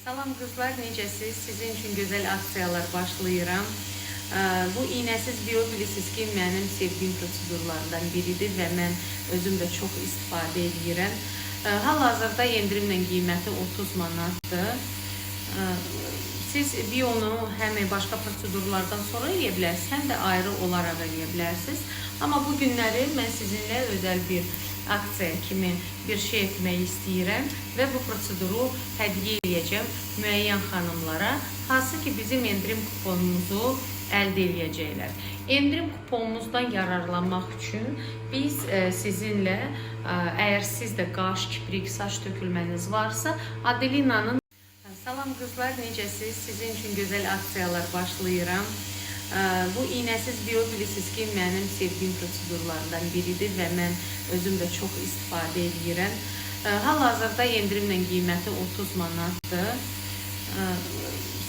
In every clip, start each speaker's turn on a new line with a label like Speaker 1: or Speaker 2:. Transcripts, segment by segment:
Speaker 1: Salam qızlar, necəsiz? Sizin üçün gözəl aksiyalar başlayıram. Ə, Bu iynəsiz bio bilirsiniz ki, mənim sevdiyim prosedurlardan biridir və mən özüm də çox istifadə edirəm. Ə, Hal-hazırda endirimlə qiyməti 30 manatdır. Ə, Siz bionu həm başqa prosedurlardan sonra eləyə bilərsiniz, həm də ayrı olaraq eləyə bilərsiniz. Amma bu günləri mən sizinlə özəl bir aksiya kimi bir şey etmək istəyirəm və bu proseduru hədiyyə edəcəm müəyyən xanımlara, hansı ki bizim endirim kuponumuzu əldə edəcəklər. Endirim kuponumuzdan yararlanmaq üçün biz e, sizinlə e, əgər sizdə qaş, kiprik, saç tökülməniz varsa, Adelina'nın Salam qızlar, necəsiz? Sizin üçün gözəl aksiyalar başlayıram. Ə, Bu iynəsiz bio bilirsiniz ki, mənim sevdiyim prosedurlardan biridir və mən özüm də çox istifadə edirəm. Ə, Hal-hazırda endirimlə qiyməti 30 manatdır. Ə,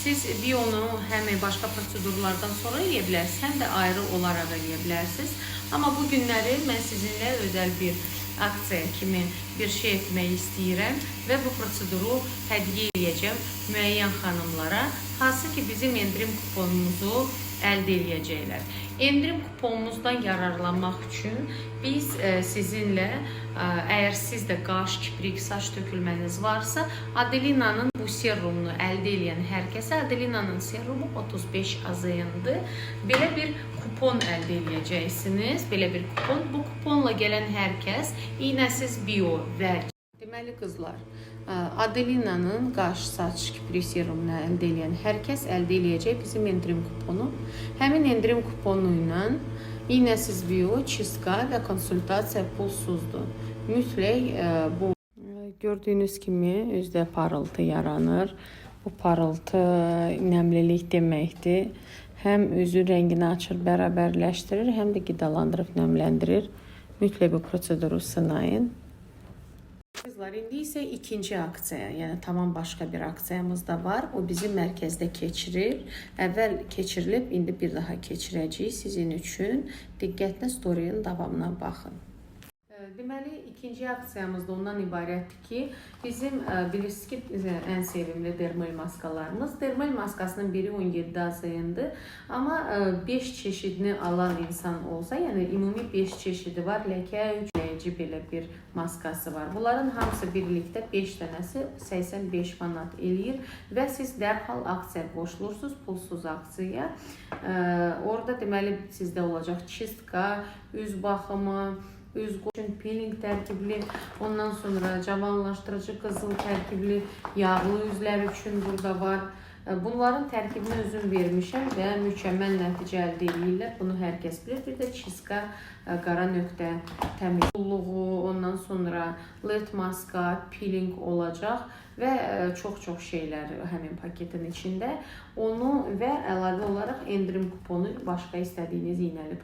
Speaker 1: Siz bionu həm başqa prosedurlardan sonra eləyə bilərsiniz, həm də ayrı olaraq eləyə bilərsiniz. Amma bu günləri mən sizinlə özəl bir aksiya kimi bir şey etmək istəyirəm və bu proseduru hədiyyə edəcəm müəyyən xanımlara, hansı ki bizim endirim kuponumuzu əldə edəcəklər. Endirim kuponumuzdan yararlanmaq üçün biz e, sizinlə e, əgər sizdə qaş, kiprik, saç tökülməniz varsa, Adelina'nın bu serumunu əldə edən hər kəsə Adelina'nın serumu 35 azayındır. Belə bir kupon əldə edəcəksiniz. Belə bir kupon. Bu kuponla gələn hər kəs iynəsiz bio və Deməli qızlar, Adelina'nın qaş, saç, kiprik serumunu əldə edən hər kəs əldə eləyəcək bizim endirim kuponu. Həmin endirim kuponu ilə iynəsiz bio, çiska və konsultasiya pulsuzdur. Mütləq bu gördüyünüz kimi üzdə parıltı yaranır. Bu parıltı nəmlilik deməkdir. Həm üzün rəngini açır, bərabərləşdirir, həm də qidalandırıb nəmləndirir. Mütləq bu proseduru sınayın. Kızlar indi isə ikinci aksiya, yəni tamam başqa bir aksiyamız da var. O bizim mərkəzdə keçirir. Əvvəl keçirilib, indi bir daha keçirəcəyik sizin üçün. Diqqətlə storinin davamına baxın. Deməli, ikinci aksiyamız da ondan ibarətdir ki, bizim bilirsiniz ki, ən sevimli dermal maskalarımız. Dermal maskasının biri 17 azayındır. Amma 5 çeşidini alan insan olsa, yəni ümumi 5 çeşidi var. Ləkə, ütləyici belə bir maskası var. Bunların hamısı birlikdə 5 dənəsi 85 manat eləyir və siz dərhal aksiya qoşulursunuz, pulsuz aksiyaya. Ə, Orada deməli sizdə olacaq çistka, üz baxımı, üz üçün peeling tərkibli, ondan sonra cavanlaşdırıcı qızıl tərkibli yağlı üzlər üçün burada var. E, Bunların tərkibini özüm vermişəm və mükəmməl nəticə əldə edirlər. Bunu hər kəs bilir. Bir də çiska e, qara nöqtə təmizliği, ondan sonra led maska, peeling olacaq və e, çox-çox şeylər həmin paketin içində. Onu və əlavə olaraq endirim kuponu başqa istədiyiniz iynəli